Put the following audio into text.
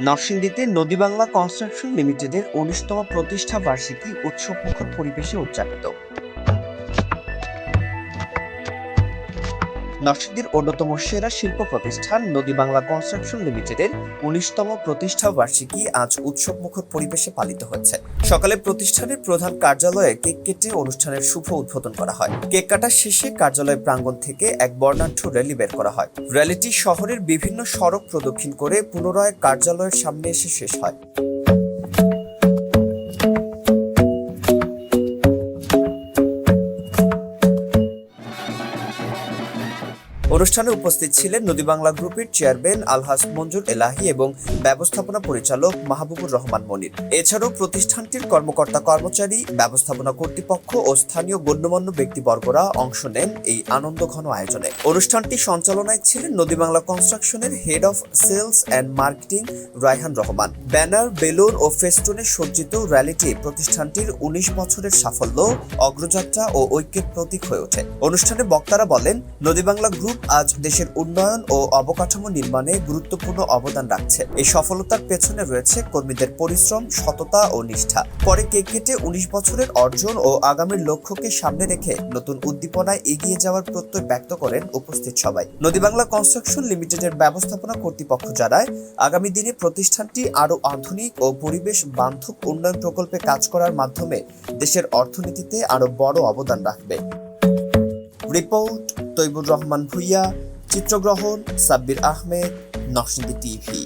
নরসিংদীতে নদীবাংলা কনস্ট্রাকশন লিমিটেডের উনিশতম প্রতিষ্ঠা বার্ষিকী উৎসবমুখর পরিবেশে উদযাপিত। নরসিংদীর অন্যতম সেরা শিল্প প্রতিষ্ঠান নদীবাংলা কনস্ট্রাকশন লিমিটেডের উনিশতম প্রতিষ্ঠা বার্ষিকী আজ উৎসবমুখর পরিবেশে পালিত হচ্ছে। সকালে প্রতিষ্ঠানের প্রধান কার্যালয়ে কেক কেটে অনুষ্ঠানের শুভ উদ্বোধন করা হয়। কেক কাটার শেষে কার্যালয় প্রাঙ্গণ থেকে এক বর্ণাঢ্য র্যালি বের করা হয়। র্যালিটি শহরের বিভিন্ন সড়ক প্রদক্ষিণ করে পুনরায় কার্যালয়ের সামনে এসে শেষ হয়। অনুষ্ঠানে উপস্থিত ছিলেন নদী বাংলা গ্রুপের চেয়ারম্যান আলহাস মঞ্জুর এলাহি এবং ব্যবস্থাপনা পরিচালক মাহবুবুর রহমান মনির। এছাড়াও প্রতিষ্ঠানটির কর্মকর্তা কর্মচারী, ব্যবস্থাপনা কর্তৃপক্ষ ও স্থানীয় গণ্যমান্য ব্যক্তিবর্গরা অংশ নেন এই আনন্দঘন আয়োজনে। অনুষ্ঠানটি সঞ্চালনায় ছিলেন নদী বাংলা কনস্ট্রাকশনের head of sales and marketing Raihan Rahman. Banner, balloon ও ফেস্টুনে সজ্জিত র্যালিটি প্রতিষ্ঠানটির উনিশ বছরের সাফল্য, অগ্রযাত্রা ও ঐক্যের প্রতীক হয়ে ওঠে। অনুষ্ঠানে বক্তারা বলেন, নদী বাংলা গ্রুপ আজ দেশের উন্নয়ন ও অবকাঠামো নির্মাণে গুরুত্বপূর্ণ অবদান রাখছে। এই সফলতার পেছনে রয়েছে কর্মীদের পরিশ্রম, সততা ও নিষ্ঠা। পরে কেক কেটে উনিশ বছরের অর্জন ও আগামীর লক্ষ্যকে সামনে রেখে নতুন উদ্দীপনায় এগিয়ে যাওয়ার প্রত্যয় ব্যক্ত করেন উপস্থিত সবাই। নদী বাংলা কনস্ট্রাকশন লিমিটেডের ব্যবস্থাপনা কর্তৃপক্ষ জানায়, আগামী দিনে প্রতিষ্ঠানটি আরও আধুনিক ও পরিবেশ বান্ধব উন্নয়ন প্রকল্পে কাজ করার মাধ্যমে দেশের অর্থনীতিতে আরও বড় অবদান রাখবে। রিপোর্ট তৈবুর রহমান ভুইয়া চিত্রগ্রহণ সাব্বির আহমেদ নকশিন্দি টিভি।